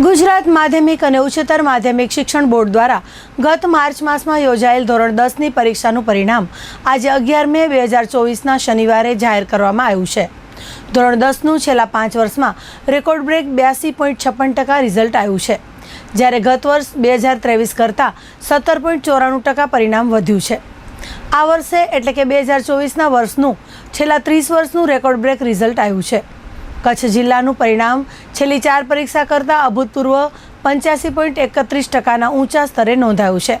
ગુજરાત માધ્યમિક અને ઉચ્ચતર માધ્યમિક શિક્ષણ બોર્ડ દ્વારા ગત માર્ચ માસમાં યોજાયેલ ધોરણ દસની પરીક્ષાનું પરિણામ આજે અગિયાર મે બે હજાર ચોવીસના શનિવારે જાહેર કરવામાં આવ્યું છે. ધોરણ દસનું છેલ્લા પાંચ વર્ષમાં રેકોર્ડ બ્રેક બ્યાસી પોઈન્ટ છપ્પન ટકા રિઝલ્ટ આવ્યું છે. જ્યારે ગત વર્ષ બે હજાર ત્રેવીસ કરતાં સત્તર પોઈન્ટ ચોરાણું ટકા પરિણામ વધ્યું છે. આ વર્ષે એટલે કે બે હજાર ચોવીસના વર્ષનું છેલ્લા ત્રીસ વર્ષનું રેકોર્ડ બ્રેક રિઝલ્ટ આવ્યું છે. કચ્છ જિલ્લાનું પરિણામ છેલ્લી ચાર પરીક્ષા કરતાં અભૂતપૂર્વ પંચ્યાસી પોઈન્ટ એકત્રીસ ટકાના ઊંચા સ્તરે નોંધાયું છે,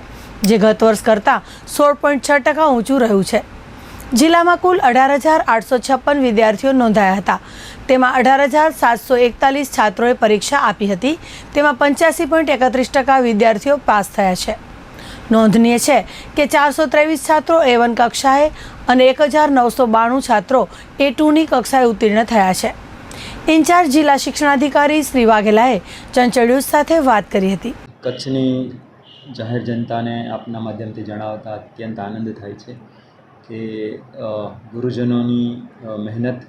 જે ગત વર્ષ કરતાં સોળ પોઈન્ટ છ ટકા ઊંચું રહ્યું છે. જિલ્લામાં કુલ અઢાર હજાર આઠસો છપ્પન વિદ્યાર્થીઓ નોંધાયા હતા. તેમાં અઢાર હજાર સાતસો એકતાલીસ છાત્રોએ પરીક્ષા આપી હતી. તેમાં પંચ્યાસી પોઈન્ટ એકત્રીસ ટકા વિદ્યાર્થીઓ પાસ થયા છે. નોંધનીય છે કે ચારસો ત્રેવીસ છાત્રો એ વન કક્ષાએ અને એક હજાર નવસો બાણું છાત્રો એ ટુની કક્ષાએ ઉત્તીર્ણ થયા છે. ઇન્ચાર્જ જિલ્લા શિક્ષણાધિકારી શ્રી વાઘેલાએ ચંચળ ન્યૂઝ સાથે વાત કરી હતી. કચ્છની જાહેર જનતાને આપના માધ્યમથી જણાવતા અત્યંત આનંદ થાય છે કે ગુરુજનોની મહેનત,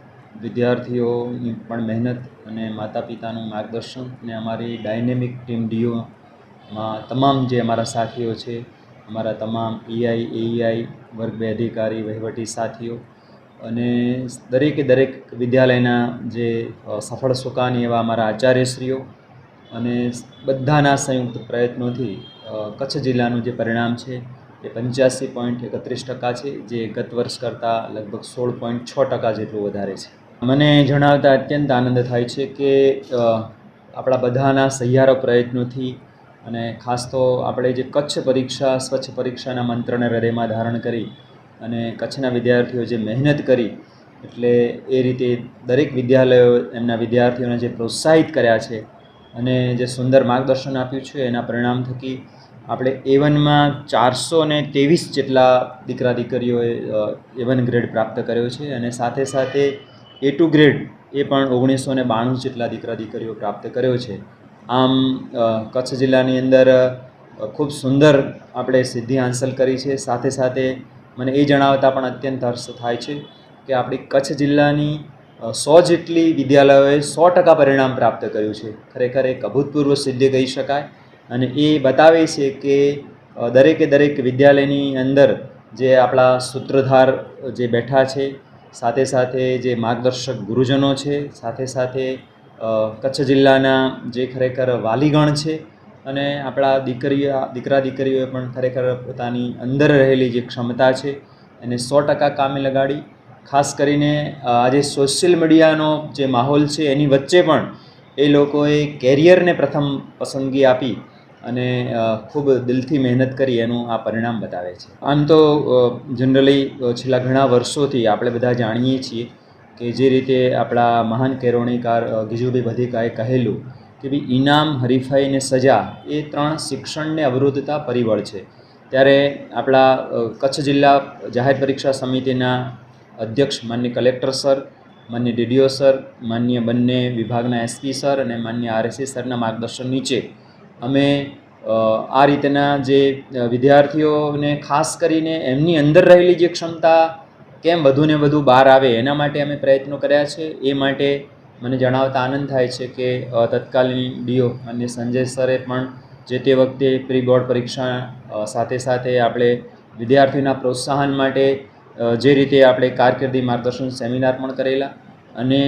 વિદ્યાર્થીઓની પણ મહેનત અને માતા પિતાનું માર્ગદર્શન અને અમારી ડાયનેમિક ટીમ ડીઓમાં તમામ જે અમારા સાથીઓ છે, અમારા તમામ ઈઆઈ, એઈઆઈ વર્ગ બે અધિકારી, વહીવટી સાથીઓ અને દરેકે દરેક વિદ્યાલયના જે સફળ સુકાની એવા અમારા આચાર્યશ્રીઓ અને બધાના સંયુક્ત પ્રયત્નોથી કચ્છ જિલ્લાનું જે પરિણામ છે એ પંચ્યાસી પોઈન્ટ એકત્રીસ ટકા છે, જે ગત વર્ષ કરતાં લગભગ સોળ પોઈન્ટ છ ટકા જેટલું વધારે છે. મને જણાવતા અત્યંત આનંદ થાય છે કે આપણા બધાના સહિયારો પ્રયત્નોથી અને ખાસ તો આપણે જે કચ્છ પરીક્ષા, સ્વચ્છ પરીક્ષાના મંત્રને હૃદયમાં ધારણ કરી અને કચ્છના વિદ્યાર્થીઓ જે મહેનત કરી, એટલે એ રીતે દરેક વિદ્યાલયો એમના વિદ્યાર્થીઓને જે પ્રોત્સાહિત કર્યા છે અને જે સુંદર માર્ગદર્શન આપ્યું છે, એના પરિણામ થકી આપણે એવનમાં ચારસો ને ત્રેવીસ જેટલા દીકરા દીકરીઓએ એ વન ગ્રેડ પ્રાપ્ત કર્યો છે અને સાથે સાથે એ ટુ ગ્રેડ એ પણ ઓગણીસો ને બાણું જેટલા દીકરા દીકરીઓ પ્રાપ્ત કર્યો છે. આમ કચ્છ જિલ્લાની અંદર ખૂબ સુંદર આપણે સિદ્ધિ હાંસલ કરી છે. સાથે સાથે મને એ જણાવતા પણ અત્યંત હર્ષ થાય છે કે આપણી કચ્છ જિલ્લાની સો જેટલી વિદ્યાલયોએ સો ટકા પરિણામ પ્રાપ્ત કર્યું છે. ખરેખર એક અભૂતપૂર્વ સિદ્ધિ કહી શકાય. અને એ બતાવે છે કે દરેકે દરેક વિદ્યાલયની અંદર જે આપણા સૂત્રધાર જે બેઠા છે, સાથે સાથે જે માર્ગદર્શક ગુરુજનો છે, સાથે સાથે કચ્છ જિલ્લાના જે ખરેખર વાલીગણ છે અને આપણા દીકરીઓ દીકરા દીકરીઓએ પણ ખરેખર પોતાની અંદર રહેલી જે ક્ષમતા છે, એને સો ટકા કામે લગાડી. ખાસ કરીને આજે સોશિયલ મીડિયાનો જે માહોલ છે, એની વચ્ચે પણ એ લોકોએ કેરિયરને પ્રથમ પસંદગી આપી અને ખૂબ દિલથી મહેનત કરી એનું આ પરિણામ બતાવે છે. આમ તો જનરલી છેલ્લા ઘણા વર્ષોથી આપણે બધા જાણીએ છીએ કે જે રીતે આપણા મહાન કેરોણીકાર ગિજુભાઈ બધીકાએ કહેલું કે ભાઈ ઇનામ, હરીફાઈ અને સજા એ ત્રણ શિક્ષણને અવરોધતા પરિબળ છે. ત્યારે આપણા કચ્છ જિલ્લા જાહેર પરીક્ષા સમિતિના અધ્યક્ષ માન્ય કલેક્ટર સર, માન્ય ડીડીઓ સર, માન્ય બંને વિભાગના એસપી સર અને માન્ય આરએસી સરના માર્ગદર્શન નીચે અમે આ રીતના જે વિદ્યાર્થીઓને ખાસ કરીને એમની અંદર રહેલી જે ક્ષમતા કેમ વધુને વધુ બહાર આવે એના માટે અમે પ્રયત્નો કર્યા છે. એ માટે મને જણાવતા આનંદ થાય છે કે તત્કાલીન ડીઓ અને સંજય સરે પણ જે તે વખતે પ્રી બોર્ડ પરીક્ષા સાથે સાથે આપણે વિદ્યાર્થીઓના પ્રોત્સાહન માટે જે રીતે આપણે કારકિર્દી માર્ગદર્શન સેમિનાર પણ કરેલા અને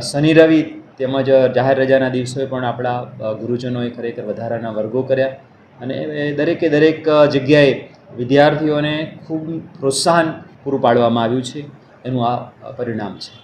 શનિ રવિ તેમજ જાહેર રજાના દિવસોએ પણ આપણા ગુરુજનોએ ખરેખર વધારાના વર્ગો કર્યા અને દરેકે દરેક જગ્યાએ વિદ્યાર્થીઓને ખૂબ પ્રોત્સાહન પૂરું પાડવામાં આવ્યું છે. એનું આ પરિણામ છે.